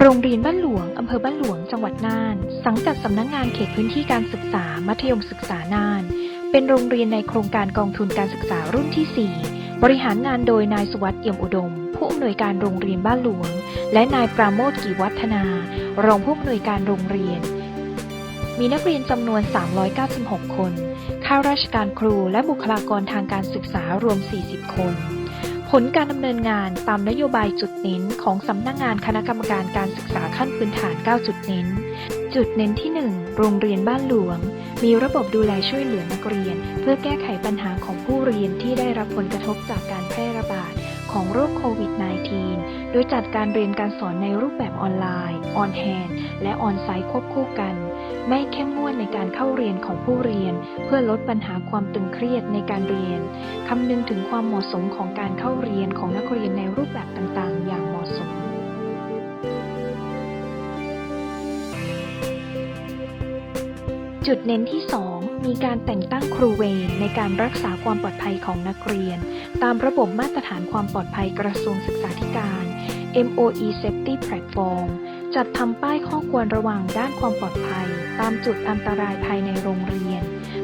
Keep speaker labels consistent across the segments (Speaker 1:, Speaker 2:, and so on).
Speaker 1: โรงเรียนบ้านหลวง อำเภอบ้านหลวง จังหวัดน่าน สังกัดสำนักงงานเขตพื้นที่การศึกษา มัธยมศึกษาน่าน เป็นโรงเรียนในโครงการกองทุนการศึกษารุ่นที่ 4 บริหารงานโดยนายสุวัสด์เอี่ยมอุดม ผู้อำนวยการโรงเรียนบ้านหลวง และนายปราโมทกิวัฒนา รองผู้อำนวยการโรงเรียน มีนักเรียนจำนวน 396 คน ข้าราชการครูและบุคลากรทางการศึกษารวม 40 คน ผลการดำเนินงานตามนโยบายจุดเน้นของสำนักงานคณะกรรมการการศึกษาขั้นพื้นฐาน 9 จุดเน้น จุดเน้นที่ 1 โรงเรียนบ้านหลวง มีระบบดูแลช่วยเหลือนักเรียน เพื่อแก้ไขปัญหาของผู้เรียนที่ได้รับผลกระทบจากการแพร่ระบาด ของโรคโควิด -19 โดยจัดการเรียนการสอนในรูปแบบออนไลน์ ออนแฮนและออนไซต์ควบคู่กัน ไม่เข้มงวดในการเข้าเรียนของผู้เรียน เพื่อลดปัญหาความตึงเครียดในการเรียน คำนึงถึงความเหมาะสมของการเข้าเรียนของนักเรียนในรูปแบบต่างๆ อย่างเหมาะสมจุดเน้นที่ 2 มีการแต่งตั้งครูเวรในการรักษาความปลอดภัยของนักเรียน ตามระบบมาตรฐานความปลอดภัยกระทรวงศึกษาธิการ MOE Safety Platform จัดทำป้ายข้อควรระวังด้านความปลอดภัย ตามจุดอันตรายภายในโรงเรียน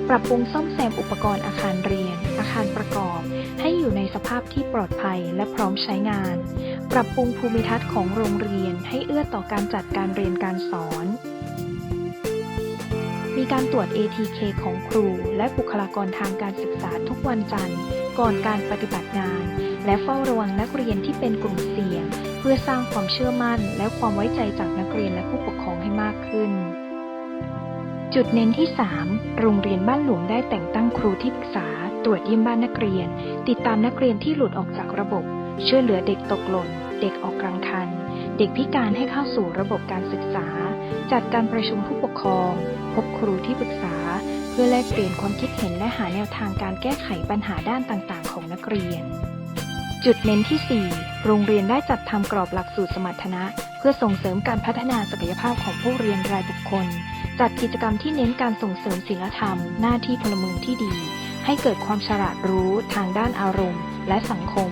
Speaker 1: ปรับปรุงซ่อมแซมอุปกรณ์อาคารเรียน อาคารประกอบ ให้อยู่ในสภาพที่ปลอดภัยและพร้อมใช้งาน ปรับปรุงภูมิทัศน์ของโรงเรียนให้เอื้อต่อการจัดการเรียนการสอน มีการตรวจ ATK ของครู และบุคลากรทางการศึกษาทุกวันจันทร์ ก่อนการปฏิบัติงาน และเฝ้าระวังนักเรียนที่เป็นกลุ่มเสี่ยง เพื่อสร้างความเชื่อมั่น และความไว้ใจจากนักเรียนและผู้ปกครองให้มากขึ้น จุดเน้นที่ 3 โรงเรียนบ้านหลวงได้แต่งตั้งครูที่ปรึกษา ตรวจเยี่ยมบ้านนักเรียน ติดตามนักเรียนที่หลุดออกจากระบบ ช่วยเหลือเด็กตกหล่น เด็กออกกลางคัน เด็กพิการให้เข้าสู่ระบบการศึกษา จัดการประชุมผู้ปกครอง พบครูที่ปรึกษา เพื่อแลกเปลี่ยนความคิดเห็นและหาแนวทางการแก้ไขปัญหาด้านต่างๆ ของนักเรียน จุดเน้นที่ 4 โรงเรียนได้จัดทำกรอบหลักสูตรสมรรถนะ เพื่อส่งเสริมการพัฒนาศักยภาพของผู้เรียนรายบุคคล จัดกิจกรรมที่เน้นการส่งเสริมศีลธรรม หน้าที่พลเมืองที่ดี ให้เกิดความฉลาดรู้ทางด้านอารมณ์ และสังคม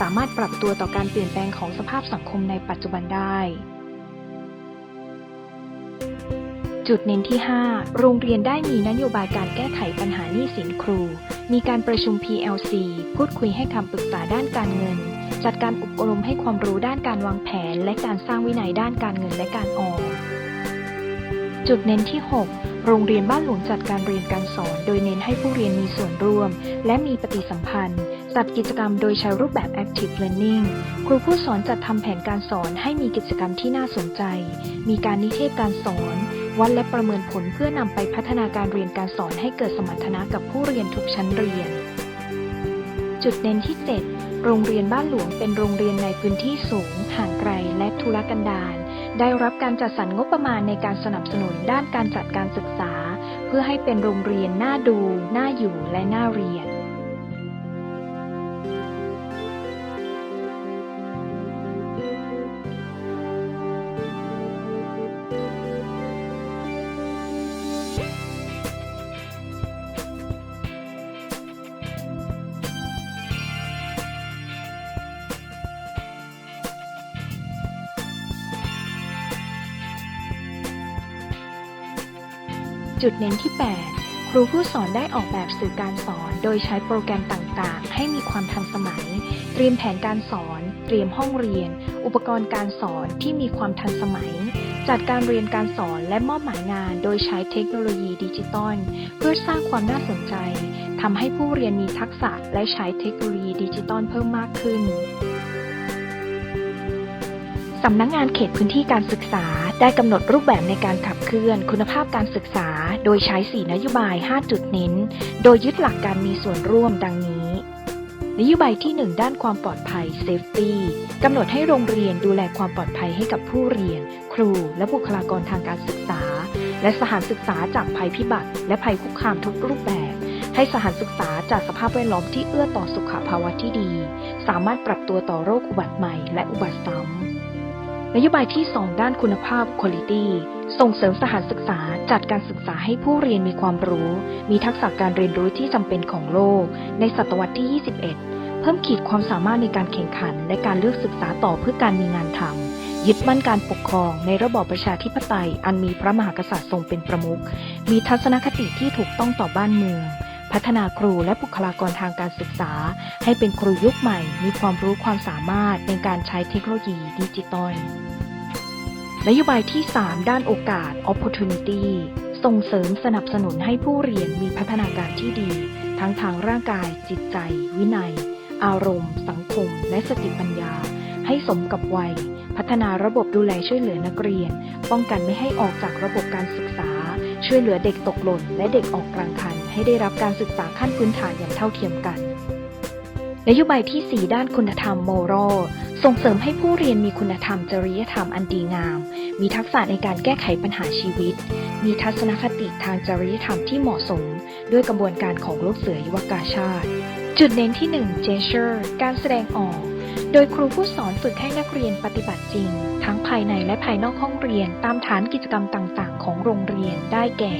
Speaker 1: สามารถปรับตัวต่อการเปลี่ยนแปลงของสภาพสังคมในปัจจุบันได้ จุดเน้นที่ 5 โรงเรียนได้มีนโยบายการแก้ไขปัญหาหนี้สินครู มีการประชุม PLC พูดคุยให้คำปรึกษาด้านการเงิน จัดการอบรมให้ความรู้ด้านการวางแผน และการสร้างวินัยด้านการเงินและการออม จุดเน้นที่ 6 โรงเรียนบ้านหลวงจัดการเรียนการสอน โดยเน้นให้ผู้เรียนมีส่วนร่วม และมีปฏิสัมพันธ์ จัดกิจกรรมโดยใช้รูปแบบ Active Learning ครูผู้สอนจัดทำแผนการสอนให้มีกิจกรรมที่น่าสนใจ มีการนิเทศการสอน วัดและประเมินผลเพื่อนำไปพัฒนาการเรียนการสอนให้เกิดสมรรถนะกับผู้เรียนทุกชั้นเรียน จุดเน้นที่ 7 โรงเรียนบ้านหลวงเป็นโรงเรียนในพื้นที่สูง ห่างไกล และทุรกันดารได้รับการจัดสรรงบประมาณในการสนับสนุนด้านการจัดการศึกษา เพื่อให้เป็นโรงเรียนน่าดู น่าอยู่และน่าเรียน จุดเน้นที่ 8 ครูผู้สอนได้ออกแบบสื่อการสอน โดยใช้โปรแกรมต่างๆ ให้มีความทันสมัย เตรียมแผนการสอน เตรียมห้องเรียน อุปกรณ์การสอนที่มีความทันสมัย จัดการเรียนการสอนและมอบหมายงาน โดยใช้เทคโนโลยีดิจิตอลเพื่อสร้างความน่าสนใจทำให้ผู้เรียนมีทักษะและใช้เทคโนโลยีดิจิตอลเพิ่มมากขึ้น สำนักงงานเขตพื้นที่การศึกษา ได้กำหนดรูปแบบในการขับเคลื่อนคุณภาพการศึกษา โดยใช้ 4 นโยบาย 5 จุดเน้น โดยยึดหลักการมีส่วนร่วมดังนี้ นโยบายที่ 1 ด้านความปลอดภัย safety กำหนดให้โรงเรียนดูแลความปลอดภัยให้กับผู้เรียน ครู และบุคลากรทางการศึกษา และสถานศึกษาจากภัยพิบัติ และภัยคุกคามทุกรูปแบบ ให้สถานศึกษาจัดสภาพแวดล้อมที่เอื้อต่อสุขภาวะที่ดี สามารถปรับตัวต่อโรคอุบัติใหม่ และอุบัติซ้ำ นโยบายที่ 2 ด้านคุณภาพ quality ส่งเสริมสถานศึกษาจัดการศึกษาให้ผู้เรียนมีความรู้ มีทักษะการเรียนรู้ที่จำเป็นของโลก ในศตวรรษที่ 21 เพิ่มขีดความสามารถในการแข่งขัน และการเลือกศึกษาต่อเพื่อการมีงานทำยึดมั่นการปกครองในระบอบประชาธิปไตย อันมีพระมหากษัตริย์ทรงเป็นประมุขมีทัศนคติที่ถูกต้องต่อบ้านเมือง พัฒนาครูและบุคลากรทางการศึกษา ให้เป็นครูยุคใหม่ มีความรู้ความสามารถในการใช้เทคโนโลยีดิจิตอลนโยบายที่ 3 ด้านโอกาส opportunity ส่งเสริมสนับสนุนให้ผู้เรียนมีพัฒนาการที่ดี ทั้งทางร่างกาย จิตใจ วินัย อารมณ์ สังคม และสติปัญญา ให้สมกับวัย พัฒนาระบบดูแลช่วยเหลือนักเรียน ป้องกันไม่ให้ออกจากระบบการศึกษา ช่วยเหลือเด็กตกหล่นและเด็กออกกลางคัน ให้ได้รับการศึกษาขั้นพื้นฐานอย่างเท่าเทียมกัน นโยบายที่ 4 ด้านคุณธรรม moral ส่งเสริมให้ผู้เรียนมีคุณธรรมจริยธรรมอันดีงาม มีทักษะในการแก้ไขปัญหาชีวิต มีทัศนคติทางจริยธรรมที่เหมาะสม ด้วยกระบวนการของลูกเสือยุวกาชาติ จุดเน้นที่ 1 gesture การแสดงออก โดยครูผู้สอนฝึกให้นักเรียนปฏิบัติจริง ทั้งภายในและภายนอกห้องเรียนตามฐานกิจกรรมต่างๆ ของโรงเรียนได้แก่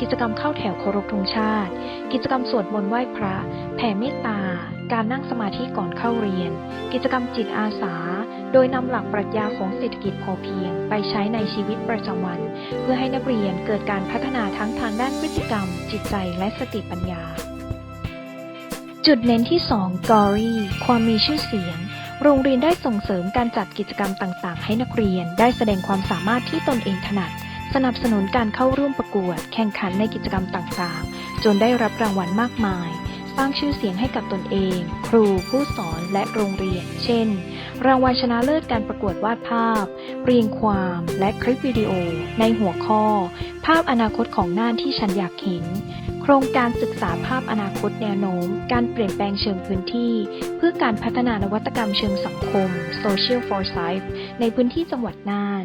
Speaker 1: กิจกรรมเข้าแถวเคารพธงชาติ กิจกรรมสวดมนต์ไหว้พระ แผ่เมตตา การนั่งสมาธิก่อนเข้าเรียน กิจกรรมจิตอาสา โดยนำหลักปรัชญาของเศรษฐกิจพอเพียง ไปใช้ในชีวิตประจำวัน เพื่อให้นักเรียนเกิดการพัฒนาทั้งทางด้านพฤติกรรม จิตใจและสติปัญญา จุดเน้นที่ 2 g o r y ความมีชื่อเสียง โรงเรียนได้ส่งเสริมการจัดกิจกรรมต่าง ๆ ให้นักเรียนได้แสดงความสามารถที่ตนเองถนัด สนับสนุนการเข้าร่วมประกวด แข่งขันในกิจกรรมต่าง ๆ จนได้รับรางวัลมากมาย สร้างชื่อเสียงให้กับตนเอง ครู ผู้สอนและโรงเรียน เช่น รางวัลชนะเลิศการประกวดวาดภาพ เรียงความ และคลิปวิดีโอ ในหัวข้อ ภาพอนาคตของน่านที่ฉันอยากเห็น โครงการศึกษาภาพอนาคตแนวโน้ม การเปลี่ยนแปลงเชิงพื้นที่ เพื่อการพัฒนานวัตกรรมเชิงสังคม Social Foresight ในพื้นที่จังหวัดน่าน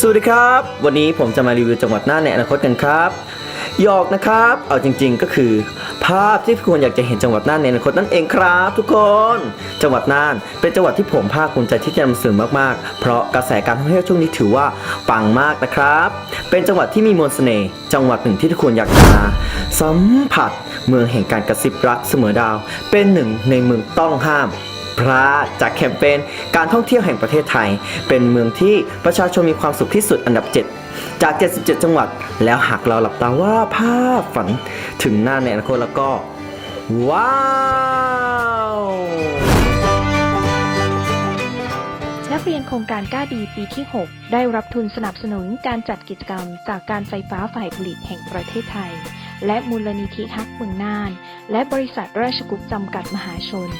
Speaker 2: สวัสดีครับ วันนี้ผมจะมารีวิวจังหวัดน่านในอนาคตกันครับ หยอกนะครับ เอาจริง ๆ ก็คือ ภาพที่ทุกคนอยากจะเห็นจังหวัดน่านในอนาคตนั่นเองครับ ทุกคน จังหวัดน่านเป็นจังหวัดที่ผมภาคภูมิใจที่จะนำเสนอมากๆ เพราะกระแสการท่องเที่ยวช่วงนี้ถือว่าปังมากนะครับ เป็นจังหวัดที่มีมนต์เสน่ห์จังหวัดหนึ่งที่ทุกคนอยากมาสัมผัส เมืองแห่งการกระซิบรักเสมอดาว เป็นหนึ่งในเมืองต้องห้ามพลาดจากแคมเปญการท่องเที่ยวแห่งประเทศไทย เป็นเมืองที่ประชาชนมีความสุขที่สุดอันดับ 7 จาก 77 จังหวัด แล้วหากเราหลับตาว่าภาพฝันถึงหน้าในอนาคตแล้วก็ ว้าว
Speaker 1: นักเรียนโครงการกล้าดีปีที่ 6 ได้รับทุนสนับสนุนการจัดกิจกรรม จากการไฟฟ้าฝ่ายผลิตแห่งประเทศไทย และมูลนิธิฮักเมืองน่าน และบริษัทราชกุ๊ปจำกัดมหาชน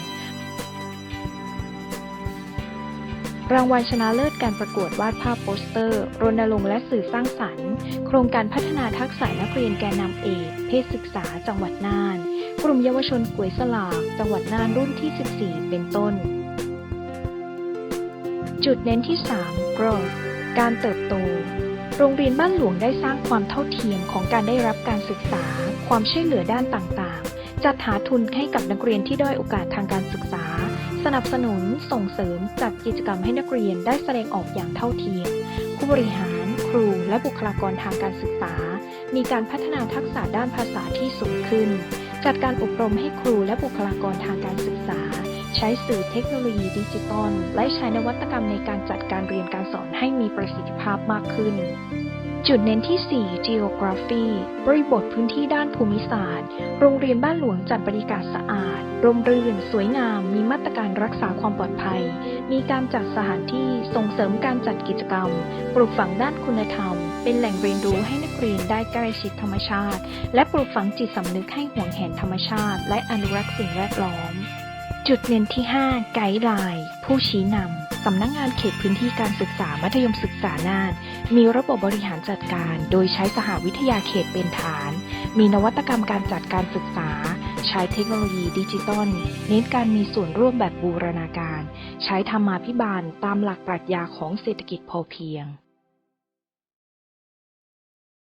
Speaker 1: รางวัลชนะเลิศการประกวดวาดภาพโปสเตอร์ รณรงค์และสื่อสร้างสรรค์ โครงการพัฒนาทักษะนักเรียนแกนนำเอก เพศศึกษาจังหวัดน่าน กลุ่มเยาวชนกวยสลากจังหวัดน่านรุ่นที่ 14 เป็นต้น จุดเน้นที่ 3 growth การเติบโต โรงเรียนบ้านหลวงได้สร้างความเท่าเทียมของการได้รับการศึกษา ความช่วยเหลือด้านต่างๆ จัดหาทุนให้กับนักเรียนที่ด้อยโอกาสทางการศึกษา สนับสนุนส่งเสริมจัดกิจกรรมให้นักเรียนได้แสดงออกอย่างเท่าเทียม ผู้บริหาร ครู และบุคลากรทางการศึกษา มีการพัฒนาทักษะด้านภาษาที่สูงขึ้น จัดการอบรมให้ครูและบุคลากรทางการศึกษา ใช้สื่อเทคโนโลยีดิจิตอลและใช้นวัตกรรมในการจัดการเรียนการสอนให้มีประสิทธิภาพมากขึ้น จุดเน้นที่ 4 geography บริบทพื้นที่ด้านภูมิศาสตร์ โรงเรียนบ้านหลวงจัดบรรยากาศสะอาด ร่มรื่น สวยงาม มีมาตรการรักษาความปลอดภัย มีการจัดสถานที่ส่งเสริมการจัดกิจกรรม ปลูกฝังด้านคุณธรรม เป็นแหล่งเรียนรู้ให้นักเรียนได้ใกล้ชิดธรรมชาติ และปลูกฝังจิตสำนึกให้ห่วงแหนธรรมชาติ และอนุรักษ์สิ่งแวดล้อม จุดเน้นที่ 5 ไกด์ไลน์ ผู้ชี้นำสำนักงงานเขตพื้นที่การศึกษามัธยมศึกษาน่าน มีระบบบริหารจัดการ โดยใช้สหวิทยาเขตเป็นฐาน มีนวัตกรรมการจัดการศึกษา ใช้เทคโนโลยีดิจิตอล เน้นการมีส่วนร่วมแบบบูรณาการ ใช้ธรรมาภิบาลตามหลักปรัชญาของเศรษฐกิจพอเพียง